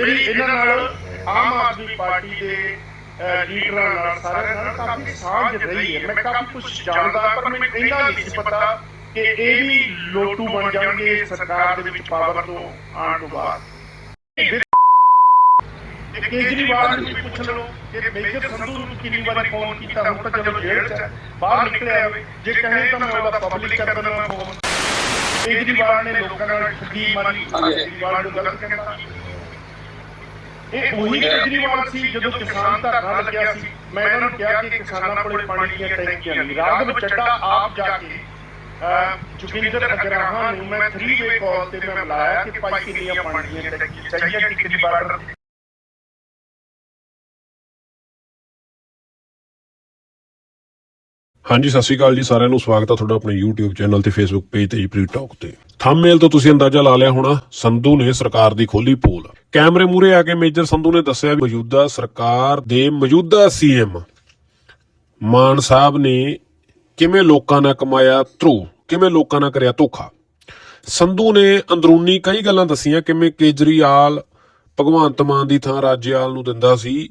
ਮੇਰੀ ਇਹਨਾਂ ਨਾਲ ਆਮ ਆਦਮੀ ਪਾਰਟੀ ਦੇ ਲੀਡਰਾਂ ਨਾਲ ਸਾਰਿਆਂ ਨਾਲ ਕਾਫੀ ਸਾਂਝ ਰਹੀ ਹੈ। ਮੈਂ ਕਾਫੀ ਕੁਝ ਜਾਣਦਾ, ਪਰ ਮੈਨੂੰ ਇੰਨਾ ਨਹੀਂ ਸੀ ਪਤਾ ਕਿ ਇਹ ਵੀ ਲੋਟੂ ਬਣ ਜਾਣਗੇ ਸਰਕਾਰ ਦੇ ਵਿੱਚ ਪਾਵਰ ਤੋਂ ਆਉਣ ਤੋਂ ਬਾਅਦ। ਕੇਜਰੀਵਾਲ ਨੂੰ ਪੁੱਛ ਲਓ ਕਿ ਮੇਜਰ ਸੰਧੂ ਨੂੰ ਕਿੰਨੀ ਵਾਰੀ ਫੋਨ ਕੀਤਾ, ਹੁਣ ਤਾਂ ਚਲੋ ਜੇਲ੍ਹ 'ਚ ਬਾਹਰ ਨਿਕਲਿਆ ਹੋਵੇ, ਜੇ ਕਹੇ ਤਾਂ ਮੈਂ ਉਹਦਾ ਪਬਲਿਕ ਕਰ ਦਿੰਦਾ ਫੋਨ ਕੇਜਰੀਵਾਲ ਨੇ ਲੋਕਾਂ ਨਾਲ ਠੱਗੀ ਮਾਰੀ, ਕੇਜਰੀਵਾਲ ਨੂੰ ਗਲਤ ਕਹਿੰਦਾ। ਇਹ ਉਹੀ ਕੇਜਰੀਵਾਲ ਸੀ ਜਦੋਂ ਕਿਸਾਨ ਧਰਨਾ ਲੱਗਿਆ ਸੀ। ਮੈਂ ਇਹਨਾਂ ਨੂੰ ਕਿਹਾ ਕਿ ਕਿਸਾਨਾਂ ਕੋਲੇ ਪਾਣੀ ਦੀਆਂ ਟੈਂਕੀਆਂ ਨਹੀਂ। ਰਾਘਵ ਚੱਡਾ ਆਪ ਜਾ ਕੇ ਜੋਗਿੰਦਰ ਅਗਰਾਹਾਂ ਨੂੰ ਮੈਂ 3 ਵੇ ਕਾਲ ਤੇ ਮੈਂ ਬੁਲਾਇਆ ਕਿ ਭਾਈ ਕਿੰਨੀਆਂ ਪਾਣੀ ਦੀਆਂ ਟੈਂਕੀਆਂ ਚਾਹੀਦੀਆਂ ਟਿਕਰੀ ਬਾਰਡਰ ਤੇ ਹਾਂਜੀ ਸਤਿ ਸ਼੍ਰੀ ਅਕਾਲ ਜੀ। ਸਾਰਿਆਂ ਨੂੰ ਸਵਾਗਤ ਹੈ ਤੁਹਾਡਾ ਆਪਣੇ YouTube ਚੈਨਲ ਤੇ Facebook ਪੇਜ ਤੇ ਪ੍ਰੀ ਟਾਕ ਤੇ। ਥੰਬਨੇਲ ਤੋਂ ਤੁਸੀਂ ਅੰਦਾਜ਼ਾ ਲਾ ਲਿਆ ਹੋਣਾ, ਸੰਧੂ ਨੇ ਸਰਕਾਰ ਦੀ ਖੋਲੀ ਪੋਲ। ਕੈਮਰੇ ਮੂਰੇ ਆ ਕੇ ਮੇਜਰ ਸੰਧੂ ਨੇ ਦੱਸਿਆ ਵੀ ਮੌਜੂਦਾ ਸਰਕਾਰ ਦੇ ਮੌਜੂਦਾ ਸੀਐਮ ਮਾਨ ਸਾਹਿਬ ਨੇ ਕਿਵੇਂ ਲੋਕਾਂ ਨਾਲ ਕਮਾਇਆ ਧਰੂ, ਕਿਵੇਂ ਲੋਕਾਂ ਨਾਲ ਕਰਿਆ ਧੋਖਾ। ਸੰਧੂ ਨੇ ਅੰਦਰੂਨੀ ਕਈ ਗੱਲਾਂ ਦੱਸੀਆਂ, ਕਿਵੇਂ ਕੇਜਰੀਵਾਲ ਭਗਵੰਤ ਮਾਨ ਦੀ ਥਾਂ ਰਾਜੇਵਾਲ ਨੂੰ ਦਿੰਦਾ ਸੀ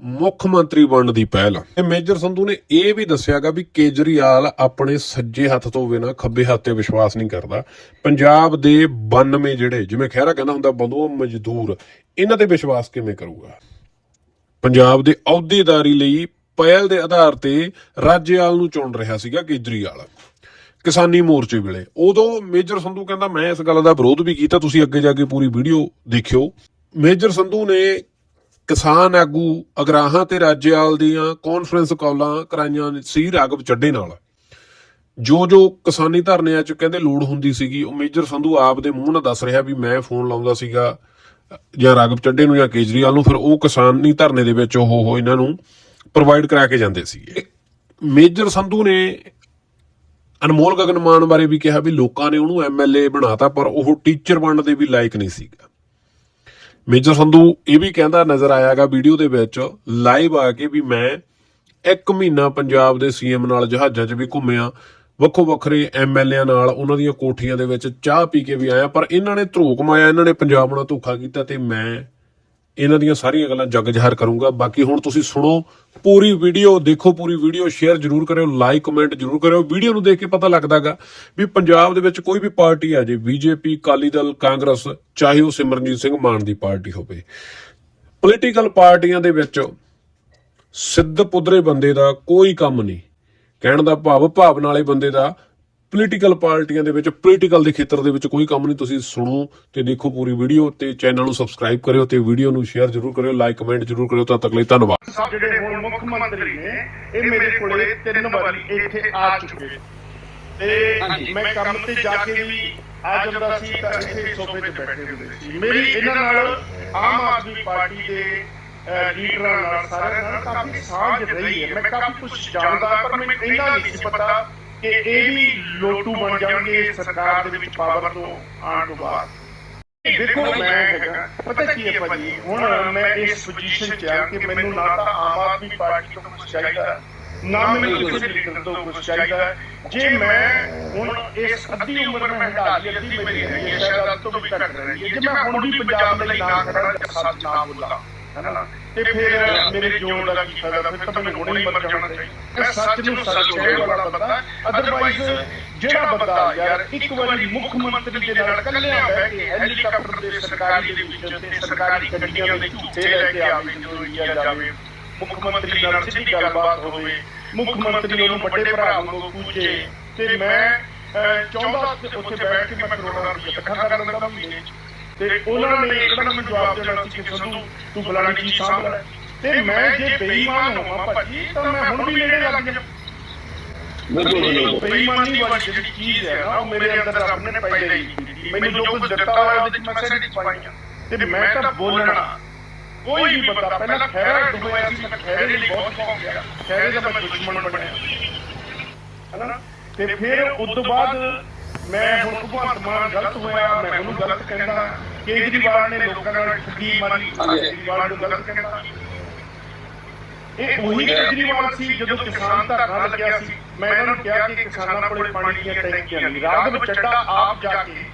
ਮੁੱਖ ਮੰਤਰੀ ਬਣਨ ਦੀ ਪਹਿਲ ਤੇ ਮੇਜਰ ਸੰਧੂ ਨੇ ਇਹ ਵੀ ਦੱਸਿਆਗਾ ਵੀ ਕੇਜਰੀਵਾਲ ਆਪਣੇ ਸੱਜੇ ਹੱਥ ਤੋਂ ਬਿਨਾ ਖੱਬੇ ਹੱਥ ਤੇ ਵਿਸ਼ਵਾਸ ਨਹੀਂ ਕਰਦਾ। ਪੰਜਾਬ ਦੇ 92 ਜਿਹੜੇ, ਜਿਵੇਂ ਖਹਿਰਾ ਕਹਿੰਦਾ ਹੁੰਦਾ ਬੰਦੂਆ ਮਜ਼ਦੂਰ, ਇਹਨਾਂ ਤੇ ਵਿਸ਼ਵਾਸ ਕਿਵੇਂ ਕਰੂਗਾ? ਪੰਜਾਬ ਦੇ ਅਹੁਦੇਦਾਰੀ ਲਈ ਪਹਿਲ ਦੇ ਆਧਾਰ ਤੇ ਰਾਜੇਵਾਲ ਨੂੰ ਚੁਣ ਰਿਹਾ ਸੀਗਾ ਕੇਜਰੀਵਾਲ। ਕਿਸਾਨੀ ਮੋਰਚੇ ਵੇਲੇ। ਉਦੋਂ ਮੇਜਰ ਸੰਧੂ ਕਹਿੰਦਾ, ਮੈਂ ਇਸ ਗੱਲ ਦਾ ਵਿਰੋਧ ਵੀ ਕੀਤਾ, ਤੁਸੀਂ ਅੱਗੇ ਜਾ ਕੇ ਪੂਰੀ ਵੀਡੀਓ ਦੇਖਿਓ। ਮੇਜਰ ਸੰਧੂ ਨੇ ਕਿਸਾਨ ਆਗੂ ਅਗਰਾਹਾਂ ਤੇ ਰਾਜੇਵਾਲ ਦੀਆਂ ਕਾਨਫਰੰਸ ਕਾਲਾਂ ਕਰਾਈਆਂ ਸੀ ਰਾਗਵ ਚੱਡੇ ਨਾਲ। ਜੋ ਜੋ ਕਿਸਾਨੀ ਧਰਨਿਆਂ ਚ ਕਹਿੰਦੇ ਲੋੜ ਹੁੰਦੀ ਸੀਗੀ ਉਹ ਮੇਜਰ ਸੰਧੂ ਆਪ ਦੇ ਮੂੰਹ ਨਾਲ ਦੱਸ ਰਿਹਾ ਵੀ ਮੈਂ ਫੋਨ ਲਾਉਂਦਾ ਸੀਗਾ ਜਾਂ ਰਾਗਵ ਚੱਡੇ ਨੂੰ ਜਾਂ ਕੇਜਰੀਵਾਲ ਨੂੰ ਫਿਰ ਉਹ ਕਿਸਾਨੀ ਧਰਨੇ ਦੇ ਵਿੱਚ ਉਹ ਉਹ ਇਹਨਾਂ ਨੂੰ ਪ੍ਰੋਵਾਈਡ ਕਰਾ ਕੇ ਜਾਂਦੇ ਸੀਗੇ। ਮੇਜਰ ਸੰਧੂ ਨੇ ਅਨਮੋਲ ਗਗਨ ਮਾਨ ਬਾਰੇ ਵੀ ਕਿਹਾ ਵੀ ਲੋਕਾਂ ਨੇ ਉਹਨੂੰ ਐਮਐਲਏ ਬਣਾਤਾ ਪਰ ਉਹ ਟੀਚਰ ਬਣਨ ਦੇ ਵੀ ਲਾਇਕ ਨਹੀਂ ਸੀਗਾ। ਮੇਜਰ ਸੰਧੂ, ਇਹ ਵੀ ਕਹਿੰਦਾ ਨਜ਼ਰ ਆਇਆਗਾ ਵੀਡੀਓ ਦੇ ਵਿੱਚ ਲਾਈਵ ਆ ਕੇ ਵੀ ਮੈਂ ਇੱਕ ਮਹੀਨਾ ਪੰਜਾਬ ਦੇ ਸੀਐਮ ਨਾਲ ਜਹਾਜ਼ਾਂ 'ਚ ਵੀ ਘੁੰਮਿਆ। ਵੱਖੋ ਵੱਖਰੇ ਐਮਐਲਏਆਂ ਨਾਲ ਉਹਨਾਂ ਦੀਆਂ ਕੋਠੀਆਂ ਦੇ ਵਿੱਚ ਚਾਹ ਪੀ ਕੇ ਵੀ ਆਇਆ, ਪਰ ਇਹਨਾਂ ਨੇ ਧਰੋਕ ਮਾਇਆ ਇਹਨਾਂ ਨੇ ਪੰਜਾਬ ਨਾਲ ਧੋਖਾ ਕੀਤਾ ਤੇ ਮੈਂ ਇਹਨਾਂ ਦੀਆਂ ਸਾਰੀਆਂ ਗੱਲਾਂ ਜੱਗ ਜ਼ਾਹਰ ਕਰੂੰਗਾ। ਬਾਕੀ ਹੁਣ ਤੁਸੀਂ ਸੁਣੋ, ਪੂਰੀ ਵੀਡੀਓ ਦੇਖੋ, ਪੂਰੀ ਵੀਡੀਓ ਸ਼ੇਅਰ ਜਰੂਰ ਕਰਿਓ ਲਾਈਕ ਕਮੈਂਟ ਜਰੂਰ ਕਰਿਓ। ਵੀਡੀਓ ਨੂੰ ਦੇਖ ਕੇ ਪਤਾ ਲੱਗਦਾਗਾ ਵੀ ਪੰਜਾਬ ਦੇ ਵਿੱਚ ਕੋਈ ਵੀ ਪਾਰਟੀ ਆ ਜੇ, ਬੀਜੇਪੀ ਕਾਲੀ ਦਲ, ਕਾਂਗਰਸ, ਚਾਹੇ ਉਹ ਸਿਮਰਨਜੀਤ ਸਿੰਘ ਮਾਨ ਦੀ ਪਾਰਟੀ ਹੋਵੇ। ਪੋਲੀਟੀਕਲ ਪਾਰਟੀਆਂ ਦੇ ਵਿੱਚ ਸਿੱਧ ਪੁੱਧਰੇ ਬੰਦੇ ਦਾ ਕੋਈ ਕੰਮ ਨਹੀਂ। ਕਹਿਣ ਦਾ ਭਾਵ ਭਾਵਨਾ ਵਾਲੇ ਬੰਦੇ ਦਾ ਪੋਲੀਟੀਕਲ ਪਾਰਟੀਆਂ ਦੇ ਵਿੱਚ ਪੋਲੀਟੀਕਲ ਦੇ ਖੇਤਰ ਦੇ ਵਿੱਚ ਕੋਈ ਕੰਮ ਨਹੀਂ ਤੁਸੀਂ ਸੁਣੋ ਤੇ ਦੇਖੋ ਪੂਰੀ ਵੀਡੀਓ ਤੇ ਚੈਨਲ ਨੂੰ ਸਬਸਕ੍ਰਾਈਬ ਕਰਿਓ ਤੇ ਵੀਡੀਓ ਨੂੰ ਸ਼ੇਅਰ ਜਰੂਰ ਕਰਿਓ ਲਾਈਕ ਕਮੈਂਟ ਜਰੂਰ ਕਰਿਓ ਤਦ ਤੱਕ ਲਈ ਧੰਨਵਾਦ। ਸਾਹਿਬ ਜਿਹੜੇ ਹੁਣ ਮੁੱਖ ਮੰਤਰੀ ਨੇ ਇਹ ਮੇਰੇ ਕੋਲੇ ਤਿੰਨ ਵਾਰੀ ਇੱਥੇ ਆ ਚੁੱਕੇ ਤੇ ਮੈਂ ਕੰਮ ਤੇ ਜਾ ਕੇ ਵੀ ਆ ਜਾਂਦਾ ਸੀ ਤਾਂ ਇੱਥੇ ਸੋਫੇ ਤੇ ਬੈਠੇ ਹੁੰਦੇ ਸੀ। ਮੇਰੀ ਇਹਨਾਂ ਨਾਲ ਆਮ ਆਦਮੀ ਪਾਰਟੀ ਦੇ ਲੀਡਰਾਂ ਨਾਲ ਸਾਰਿਆਂ ਨਾਲ ਕਾਫੀ ਸਾਂਝ ਰਹੀ ਹੈ। ਮੈਂ ਕਾਫੀ ਕੁਝ ਜਾਣਦਾ ਪਰ ਮੈਨੂੰ ਇੰਨਾ ਨਹੀਂ ਸੀ ਪਤਾ ਕਿ ਇਹ ਵੀ ਲੋਟੂ ਬਣ ਜਾਣਗੇ ਸਰਕਾਰ ਦੇ ਵਿੱਚ ਪਾਵਰ ਤੋਂ ਆਉਣ ਤੋਂ ਬਾਅਦ। ਦੇਖੋ ਮੈਂ ਹੈਗਾ। ਪਤਾ ਕੀ ਹੈ ਭਾਜੀ? ਹੁਣ ਮੈਂ ਇਸ ਪੋਜੀਸ਼ਨ 'ਚ ਆ ਕਿ ਮੈਨੂੰ ਨਾ ਤਾਂ ਆਮ ਆਦਮੀ ਪਾਰਟੀ ਤੋਂ ਕੁਝ ਚਾਹੀਦਾ ਨਾ ਮੈਨੂੰ ਕਿਸੇ ਲੀਡਰ ਤੋਂ ਕੁਝ ਚਾਹੀਦਾ। ਜੇ ਮੈਂ ਹੁਣ ਇਸ ਅੱਧੀ ਉਮਰ ਮੈਂ ਹਟਾ ਲਈ ਅੱਧੀ ਮੇਰੀ ਹੈਗੀ ਹੈ ਸ਼ਾਇਦ ਅੱਧ ਤੋਂ ਵੀ ਘੱਟ ਰਹੀ ਹੈ। ਜੇ ਮੈਂ ਹੁਣ ਵੀ ਪੰਜਾਬ ਲਈ ਨਾ ਖੜਾ ਸੱਚ ਨਾ ਬੋਲਾਂ ਹੈਨਾ ਤੇ ਫਿਰ ਮੇਰੇ ਜੋਨ ਦਾ ਕੀ ਫਾਇਦਾ? ਫਿਰ ਤਾਂ ਮੈਨੂੰ ਹੁਣੇ ਹੀ ਮਰ ਜਾਣਾ ਚਾਹੀਦਾ। ਇਹ ਸੱਚ ਨੂੰ ਸੱਚ ਕਹਿਣ ਵਾਲਾ ਬੰਦਾ ਅਦਰਵਾਈਜ਼ ਜਿਹੜਾ ਬੰਦਾ ਯਾਰ ਇੱਕ ਵਾਰੀ ਮੁੱਖ ਮੰਤਰੀ ਦੇ ਨਾਲ ਕੱਲਿਆਂ ਬਹਿ ਕੇ ਹੈਲੀਕਾਪਟਰ ਦੇ ਸਰਕਾਰੀ ਦੇ ਵਿੱਚ ਤੇ ਸਰਕਾਰੀ ਗੱਡੀਆਂ ਵਿੱਚ ਝੂਠੇ ਲੈ ਕੇ ਆਵੇ ਜਦੋਂ ਇੰਡੀਆ ਜਾਵੇ। ਮੁੱਖ ਮੰਤਰੀ ਨਾਲ ਸਿੱਧੀ ਗੱਲਬਾਤ ਹੋਵੇ ਮੁੱਖ ਮੰਤਰੀ ਉਹਨੂੰ ਵੱਡੇ ਭਰਾ ਵਾਂਗੂ ਪੂਜੇ ਤੇ ਮੈਂ ਚਾਹੁੰਦਾ ਉੱਥੇ ਬੈਠ ਕੇ ਮੈਂ ਕਰੋੜਾਂ ਰੁਪਏ ਇਕੱਠਾ ਕਰ ਲੈਂਦਾ ਮਹੀਨੇ 'ਚ ਤੇ ਉਹਨਾਂ ਨੇ ਮੈਨੂੰ ਜਵਾਬ ਦੇਣਾ ਸੀ ਕਿ ਸੰਧੂ ਤੂੰ ਫਲਾਣੀ ਚੀਜ਼ ਸਾਂਭ ਲੈ। ਤੇ ਮੈਂ ਜੇ ਬੇਈਮਾਨ ਹੋਵਾਂ ਭਾਜੀ ਤਾਂ ਮੈਂ ਹੁਣ ਵੀ ਨੇੜੇ ਲੱਗ ਜਾ ਬੇਈਮਾਨੀ ਵਾਲੀ ਜਿਹੜੀ ਚੀਜ਼ ਹੈ ਨਾ ਉਹ ਮੇਰੇ ਅੰਦਰ ਰੱਬ ਨੇ ਪਹਿਲੇ ਹੀ। ਮੈਨੂੰ ਜੋ ਕੁਝ ਦਿੱਤਾ ਹੋਇਆ ਉਹਦੇ ਵਿੱਚ ਮੈਂ ਸੈਟੀਸਫਾਈ ਹਾਂ। ਤੇ ਮੈਂ ਤਾਂ ਬੋਲਣਾ ਕੋਈ ਵੀ ਬੰਦਾ ਪਹਿਲਾਂ ਖੈਰ ਡੁੱਬਿਆ ਸੀ ਮੈਂ ਖੈਰੇ ਲਈ ਬਹੁਤ ਭੌਂਕ ਗਿਆ। ਖੈਰੇ ਦਾ ਮੈਂ ਦੁਸ਼ਮਣ ਬਣਿਆ। ਹਨਾ? ਤੇ ਫਿਰ ਉਸ ਤੋਂ ਬਾਅਦ ਮੈਂ ਹੁਣ ਭਗਵੰਤ ਮਾਨ ਗਲਤ ਹੋਇਆ ਮੈਂ ਉਹਨੂੰ ਗਲਤ ਕਹਿੰਦਾ। ਕੇਜਰੀਵਾਲ ਨੇ ਲੋਕਾਂ ਨਾਲ ਠੱਗੀ ਮਾਰੀ ਕੇਜਰੀਵਾਲ ਨੂੰ ਗਲਤ ਕਹਿੰਦਾ। ਇਹ ਉਹੀ ਕੇਜਰੀਵਾਲ ਸੀ ਜਦੋਂ ਕਿਸਾਨ ਧਰਨਾ ਲੱਗਿਆ ਸੀ। ਮੈਂ ਇਹਨਾਂ ਨੂੰ ਕਿਹਾ ਕਿ ਕਿਸਾਨਾਂ ਕੋਲੇ ਪਾਣੀ ਦੀਆਂ ਟੈਂਕੀਆਂ ਨਹੀਂ। ਰਾਘਵ ਚੱਡਾ ਆਪ ਜਾ ਕੇ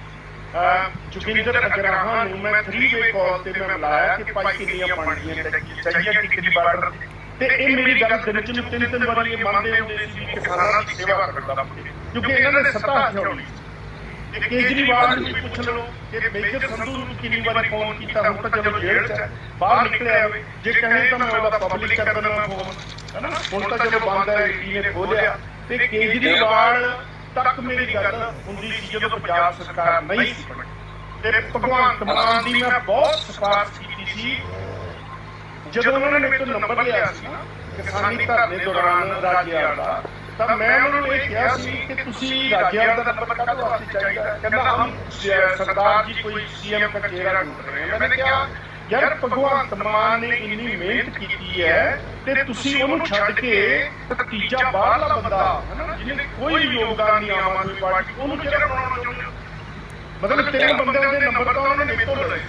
ਜੋਗਿੰਦਰ ਅਗਰਾਹਾਂ ਨੂੰ ਮੈਂ 3 ਵੇ ਕਾਲ ਤੇ ਮੈਂ ਬੁਲਾਇਆ ਕਿ ਭਾਈ ਕਿੰਨੀਆਂ ਬਣਦੀਆਂ ਟੈਕੀਆਂ ਚਾਹੀਦੀਆਂ ਕਿੰਨੀ ਬਾਰਡਰ ਤੇ ਇਹ ਮੇਰੀ ਗੱਲ ਦਿਨ ਚ ਨੂੰ ਤਿੰਨ ਤਿੰਨ ਵਾਰੀ ਇਹ ਮੰਨਦੇ ਹੁੰਦੇ ਸੀ ਵੀ ਕਿਸਾਨਾਂ ਦੀ ਸੇਵਾ ਕਰਦਾ ਕਿਉਂਕਿ ਇਹਨਾਂ ਨੇ ਸੱਤਾ ਹੱਥ ਹੋਣੀ ਤੇ ਕੇਜਰੀਵਾਲ ਨੂੰ ਪੁੱਛ ਲਓ ਕਿ ਮੇਜਰ ਸੰਧੂ ਨੂੰ ਕਿੰਨੀ ਵਾਰੀ ਫੋਨ ਕੀਤਾ, ਹੁਣ ਤਾਂ ਚਲੋ ਜੇਲ੍ਹ 'ਚ ਬਾਹਰ ਨਿਕਲਿਆ ਹੋਵੇ, ਜੇ ਕਹੇ ਤਾਂ ਮੈਂ ਉਹਦਾ ਪਬਲਿਕ ਕਰ ਦਿੰਦਾ ਫੋਨ ਹੈਨਾ ਹੁਣ ਤਾਂ ਚਲੋ ਬੰਦ ਹੈ ਈਡੀ ਨੇ ਖੋਲਿਆ, ਤੇ ਕੇਜਰੀਵਾਲ ਤੱਕ ਮੇਰੀ ਗੱਲ ਹੁੰਦੀ ਸੀ ਜਦੋਂ ਪੰਜਾਬ ਸਰਕਾਰ ਨਹੀਂ ਸੀ ਤੇ ਭਗਵੰਤ ਮਾਨ ਦੀ ਮੈਂ ਬਹੁਤ ਸਿਫਾਰਿਸ਼ ਕੀਤੀ ਸੀ। ਜਦੋਂ ਉਹਨਾਂ ਨੇ ਮੇਰੇ ਤੋਂ ਨੰਬਰ ਲਿਆ ਸੀ ਕਿਸਾਨੀ ਧਰਨੇ ਦੌਰਾਨ ਰਾਜਿਆਲ ਦਾ ਤਾਂ ਮੈਂ ਉਹਨਾਂ ਨੂੰ ਇਹ ਕਿਹਾ ਸੀ ਕਿ ਤੁਸੀਂ ਰਾਜਿਆਂ ਦਾ ਨੰਬਰ ਕੱਢ ਵਾਸਤੇ ਚਾਹੀਦਾ? ਕਹਿੰਦਾ, ਹਮ ਸਰਦਾਰ ਜੀ ਕੋਈ ਸੀਐਮ ਦਾ ਚਿਹਰਾ ਢੂੰਢ ਰਹੇ ਹਾਂ ਮੈਨੇ ਕਿਹਾ, ਯਾਰ, ਭਗਵੰਤ ਮਾਨ ਨੇ ਇੰਨੀ ਮਿਹਨਤ ਕੀਤੀ ਹੈ ਤੇ ਤੁਸੀਂ ਉਹਨੂੰ ਛੱਡ ਕੇ ਤੀਜਾ ਬਾਹਰਲਾ ਬੰਦਾ ਜਿਹਨੇ ਕੋਈ ਯੋਗਦਾਨ ਨਹੀਂ ਆਮ ਆਦਮੀ ਪਾਰਟੀ ਉਹਨੂੰ ਚਿਹਰਾ ਬਣਾਉਣਾ ਚਾਹੁੰਦੇ ਮਤਲਬ ਤਿੰਨ ਬੰਦਿਆਂ ਦੇ ਨੰਬਰ ਤਾਂ ਉਹਨਾਂ ਮੇਰੇ ਤੋਂ ਲਏ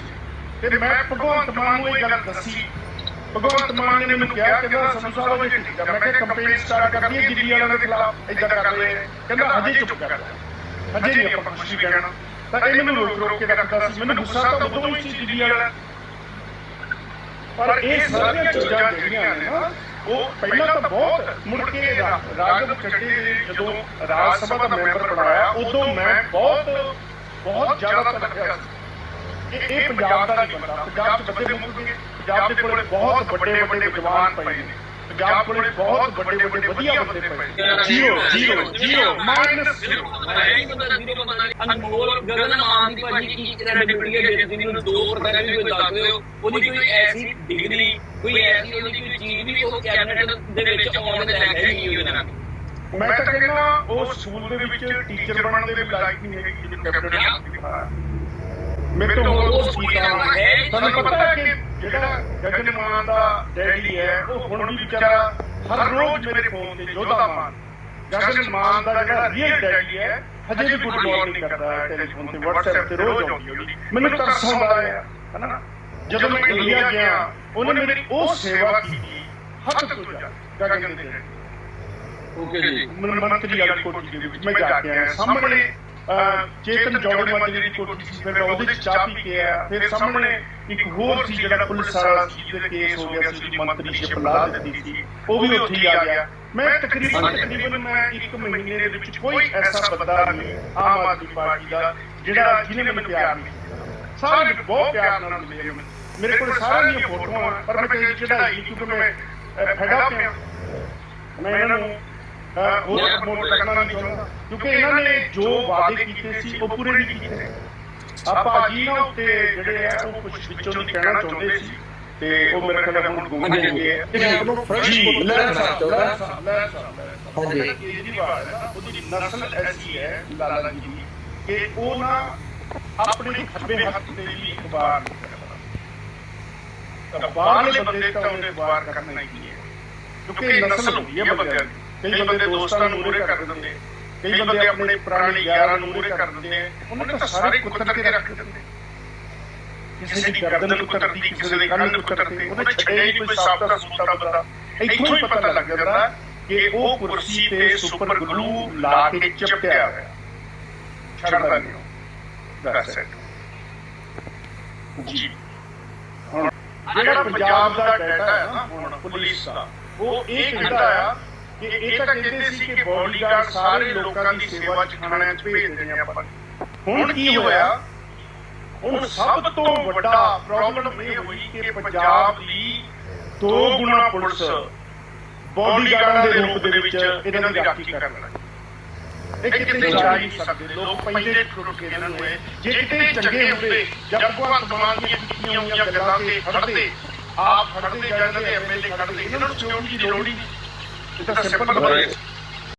ਤੇ ਮੈਂ ਭਗਵੰਤ ਮਾਨ ਨੂੰ ਇਹ ਗੱਲ ਦੱਸੀ। ਭਗਵੰਤ ਮਾਨ ਨੇ ਮੈਨੂੰ ਕਿਹਾ ਕਹਿੰਦਾ ਸੰਧੂ ਸਾਹਿਬ ਜੀ ਠੀਕ ਆ। ਮੈਂ ਕਿਹਾ ਕੰਪੇਨ ਸਟਾਰਟ ਕਰ ਦਈਏ ਦਿੱਲੀ ਵਾਲਿਆਂ ਦੇ ਖਿਲਾਫ ਇਦਾਂ ਕਰ ਰਹੇ ਆ। ਕਹਿੰਦਾ, ਹਜੇ ਚੁੱਪ ਕਰ ਹਜੇ ਨਹੀਂ ਆਪਾਂ ਕੁਝ ਵੀ ਕਹਿਣਾ। ਤਾਂ ਇਹ ਮੈਨੂੰ ਰੋਕ ਰੋਕ ਕੇ ਰੱਖਦਾ ਸੀ। ਮੈਨੂੰ ਗੁੱਸਾ ਤਾਂ ਉਦੋਂ ਹੀ ਸੀ ਦਿੱਲੀ ਵਾਲਿਆਂ ਪਰ ਇਹ ਸਾਰੀਆਂ ਚੀਜ਼ਾਂ ਜਿਹੜੀਆਂ ਨੇ ਨਾ, ਉਹ ਪਹਿਲਾਂ ਤਾਂ ਬਹੁਤ ਮੁੜ ਕੇ ਰਾ- ਚੱਡੇ ਨੇ ਜਦੋਂ ਰਾਜ ਸਭਾ ਦਾ ਮੈਂਬਰ ਬਣਾਇਆ, ਉਦੋਂ ਮੈਂ ਬਹੁਤ ਬਹੁਤ ਜ਼ਿਆਦਾ ਤਲਕਿਆ ਇਹ ਇਹ ਪੰਜਾਬ ਦਾ ਨਹੀਂ ਬੰਦਾ ਪੰਜਾਬ 'ਚ ਬੰਦੇ ਮੁੱਕ ਗਏ ਪੰਜਾਬ ਦੇ ਕੋਲੇ ਬਹੁਤ ਵੱਡੇ ਵੱਡੇ ਵਿਦਵਾਨ ਪਏ ਨੇ। ਪੰਜਾਬ ਕੋਲੇ ਬਹੁਤ ਵੱਡੇ ਵੱਡੇ ਵਧੀਆ ਬੰਦੇ ਪਏ ਨੇ। Zero. Zero zero minus zero Anmol Gagan Mann ਦੀ ਭਾਜੀ ਕੀ ਕ੍ਰੈਡੀਬਿਲਿਟੀ ਹੈ ਜੇ ਤੁਸੀਂ ਨੂੰ 2% ਵੀ ਕੋਈ ਦੱਸ ਦਿਓ। ਉਹਦੀ ਕੋਈ ਐਸੀ ਡਿਗਰੀ ਕੋਈ ਐਸੀ ਉਹਦੀ ਕੋਈ ਚੀਜ਼ ਵੀ ਉਹ ਕੈਬਨਿਟ ਦੇ ਵਿੱਚ ਆਉਣ ਦੇ ਲਾਇਕ ਹੈ ਨਹੀਂ ਉਹਦੇ ਨਾਲ। ਮੈਂ ਤਾਂ ਕਹਿੰਦਾ ਉਹ ਸਕੂਲ ਦੇ ਵਿੱਚ ਟੀਚਰ ਬਣਨ ਦੇ ਵੀ ਲਾਇਕ ਨਹੀਂ ਹੈਗੀ ਜਿਹਨੂੰ ਕੈਪਟਨ ਮੇਰੇ ਤੋਂ ਹੋਰ ਚੀਜ਼ ਦਾ ਹੈ? ਤੁਹਾਨੂੰ ਪਤਾ ਹੈ ਕਿ ਜਿਹੜਾ ਗਗਨ ਮਾਨ ਦਾ ਡੈਡੀ ਹੈ ਉਹ ਹੁਣ ਵੀ ਵਿਚਾਰਾ ਹਰ ਰੋਜ਼ ਮੇਰੇ ਫੋਨ ਤੇ ਜੋਧਾ ਮਾਨ ਗਗਨ ਮਾਨ ਦਾ ਜਿਹੜਾ ਰੀਅਲ ਡੈਡੀ ਹੈ ਹਜੇ ਵੀ ਗੁੱਡ ਮਾਰਨਿੰਗ ਕਰਦਾ ਹੈ ਟੈਲੀਫੋਨ ਤੇ WhatsApp ਤੇ ਰੋਜ਼ ਆਉਂਦੀ ਉਹਦੀ ਮੈਨੂੰ ਤਰਸ ਆਉਂਦਾ ਹੈ ਹਨਾ ਜਦੋਂ ਮੈਂ ਇੰਡੀਆ ਗਿਆ ਉਹਨੇ ਮੇਰੀ ਉਹ ਸੇਵਾ ਕੀਤੀ ਹੱਥ ਤੋਂ ਜਾ ਗਗਨ ਦੇ ਓਕੇ ਜੀ। ਮਨ- ਮੰਤਰੀ ਵਾਲੀ ਕੋਠੀ ਦੇ ਵਿੱਚ ਮੈਂ ਜਾ ਕੇ ਆਇਆ ਸਾਹਮਣੇ ਚੇਤਨ ਜੋੜੇ ਮੰਤਰੀ ਦੀ ਕੋਠੀ ਸੀ ਮੈਂ ਉਹਦੇ ਵਿੱਚ ਚਾਹ ਪੀ ਕੇ ਆਇਆ। ਫਿਰ ਸਾਹਮਣੇ ਇੱਕ ਹੋਰ ਸੀ ਜਿਹੜਾ ਪੁਲਿਸ ਵਾਲਾ ਸੀ ਜਿਹਦੇ ਕੇਸ ਹੋ ਗਿਆ ਸੀ ਉਹਦੀ ਮੰਤਰੀਸ਼ਿਪ ਲਾ ਦਿੱਤੀ ਸੀ। ਉਹ ਵੀ ਉੱਥੇ ਹੀ ਆ ਗਿਆ। ਮੈਂ ਤਕਰੀਬਨ ਤਕਰੀਬਨ ਮੈਂ ਇੱਕ ਮਹੀਨੇ ਦੇ ਵਿੱਚ ਕੋਈ ਐਸਾ ਬੰਦਾ ਨਹੀਂ ਆਮ ਆਦਮੀ ਪਾਰਟੀ ਦਾ ਜਿਹੜਾ ਜਿਹਨੇ ਮੈਨੂੰ ਪਿਆਰ ਨਹੀਂ ਕੀਤਾ। ਸਾਰੇ ਮੈਨੂੰ ਬਹੁਤ ਪਿਆਰ ਨਾਲ ਮਿਲੇ। ਮੇਰੇ ਕੋਲ ਸਾਰਿਆਂ ਦੀਆਂ ਫੋਟੋਆਂ ਪਰ ਮੈਂ ਚੜਾਈ ਨਹੀਂ ਕਿਉਂਕਿ ਮੈਂ ਫੈਡਾ ਪਿਆ ਮੈਂ ਇਹਨਾਂ ਨੂੰ ਹੋਰ ਪ੍ਰਮੋਟ ਕਰਨਾ ਨਹੀਂ ਚਾਹੁੰਦਾ। ਕਿਉਂਕਿ ਇਹਨਾਂ ਨੇ ਜੋ ਵਾਅਦੇ ਕੀਤੇ ਸੀ ਉਹ ਪੂਰੇ ਨਹੀਂ ਕੀਤੇ। ਆਪਾਂ ਜੀ ਨਾ ਉੱਤੇ ਜਿਹੜੇ ਆ ਉਹ ਕੁਝ ਵਿੱਚੋਂ ਨਹੀਂ ਕਹਿਣਾ ਚਾਹੁੰਦੇ ਸੀ। ਤੇ ਉਹ ਮੇਰੇ ਖਿਆਲ ਹੁਣ ਗੁੰਮ ਹਾਂਜੀ, ਗਏ ਜੀ ਲੈ ਸਕਦੇ। ਲੈ ਸਕਦੇ। ਹਾਂਜੀ। ਜਿਹੜਾ ਕੇਜਰੀਵਾਲ ਨਾ, ਉਹਦੀ ਨਸਲ ਐਸੀ ਹੈ ਲਾਲਾ ਜੀ ਦੀ ਕਿ ਉਹ ਨਾ ਆਪਣੇ ਖੱਬੇ ਹੱਥ ਤੇ ਵੀ ਇਕਬਾਰ ਤਾਂ ਬਾਹਰਲੇ ਬੰਦੇ ਤਾਂ ਉਹਨੇ ਇਕਬਾਰ ਕਰਨਾ ਹੀ ਨਹੀਂ ਹੈ। ਕਿਉਂਕਿ ਨਸਲ ਹੁੰਦੀ ਹੈ ਬੰਦਿਆਂ ਦੀ। ਕਈ ਬੰਦੇ ਦੋਸਤਾਂ ਨੂੰ ਮੂਹਰੇ ਕਰ ਦਿੰਦੇ ਕਈ ਬੰਦੇ ਆਪਣੇ ਪੁਰਾਣੇ ਯਾਰਾਂ ਨੂੰ ਮੂਹਰੇ ਕਰ ਦਿੰਦੇ ਉਹਨਾਂ ਤਾਂ ਸਾਰੇ ਕੁੱਤਰ ਕੇ ਰੱਖ ਦਿੰਦੇ। ਕਿਸੇ ਦੀ ਗਰਦਨ ਕੁੱਤਰਦੀ ਕਿਸੇ ਦੇ ਕੰਨ ਕੁੱਤਰਦੇ ਉਹਨੇ ਛੱਡਿਆ ਹੀ ਕੋਈ ਸਾਬਤਾ ਸੁਬਤਾ ਬੰਦਾ ਇੱਥੋਂ ਹੀ ਪਤਾ ਲੱਗ ਜਾਂਦਾ ਕਿ ਉਹ ਕੁਰਸੀ ਤੇ ਸੁਪਰ ਗਲੂ ਲਾ ਕੇ ਚਪਟਿਆ ਹੋਇਆ। ਛੱਡਦਾ ਨਹੀਂ ਦੱਸ ਜੀ ਹੁਣ ਜਿਹੜਾ ਪੰਜਾਬ ਦਾ ਡਾਟਾ ਹੈ ਨਾ ਹੁਣ ਪੁਲਿਸ ਦਾ ਉਹ ਇਹ ਕਹਿੰਦਾ ਆ ਕਿ ਇਹ ਤਾਂ ਕਹਿੰਦੇ ਸੀ ਕਿ ਬੋਡੀਗਾਰਡ ਸਾਰੇ ਲੋਕਾਂ ਦੀ ਸੇਵਾ ਚ ਖਾਣਿਆਂ ਚ ਭੇਜ ਦੇਣੇ ਆਪਾਂ ਹੁਣ ਕੀ ਹੋਇਆ? ਹੁਣ ਸਭ ਤੋਂ ਵੱਡਾ ਪ੍ਰੋਬਲਮ ਇਹ ਹੋਈ ਕਿ ਪੰਜਾਬ ਦੀ ਦੋ ਗੁਣਾ ਪੁਲਿਸ ਬੋਡੀਗਾਰਡਾਂ ਦੇ ਰੂਪ ਦੇ ਵਿੱਚ ਇਹਨਾਂ ਦੀ ਰਾਖੀ ਕਰਨ ਲੱਗੀ। ਇਹ ਕਿਤੇ ਜਾ ਨਹੀਂ ਸਕਦੇ। ਲੋਕ ਪੈਂਦੇ ਟੁੱਟ ਕੇ ਇਹਨਾਂ ਨੂੰ। ਜੇ ਕਿਤੇ ਚੰਗੇ ਹੁੰਦੇ ਜਾਂ ਭਗਵੰਤ ਮਾਨ ਦੀਆਂ ਕੀਤੀਆਂ ਹੋਈਆਂ ਗੱਲਾਂ ਤੇ ਖੜਦੇ ਆਪ ਖੜਦੇ ਜਾਂਦੇ ਐਮਐਲਏ ਖੜਦੇ ਇਹਨਾਂ ਨੂੰ ਚੋਣ ਦੀ ਲੋੜ ਹੀ ਨਹੀਂ ਇਹ ਤਾਂ ਸਿੰਪਲ ਗੱਲ ਹੈ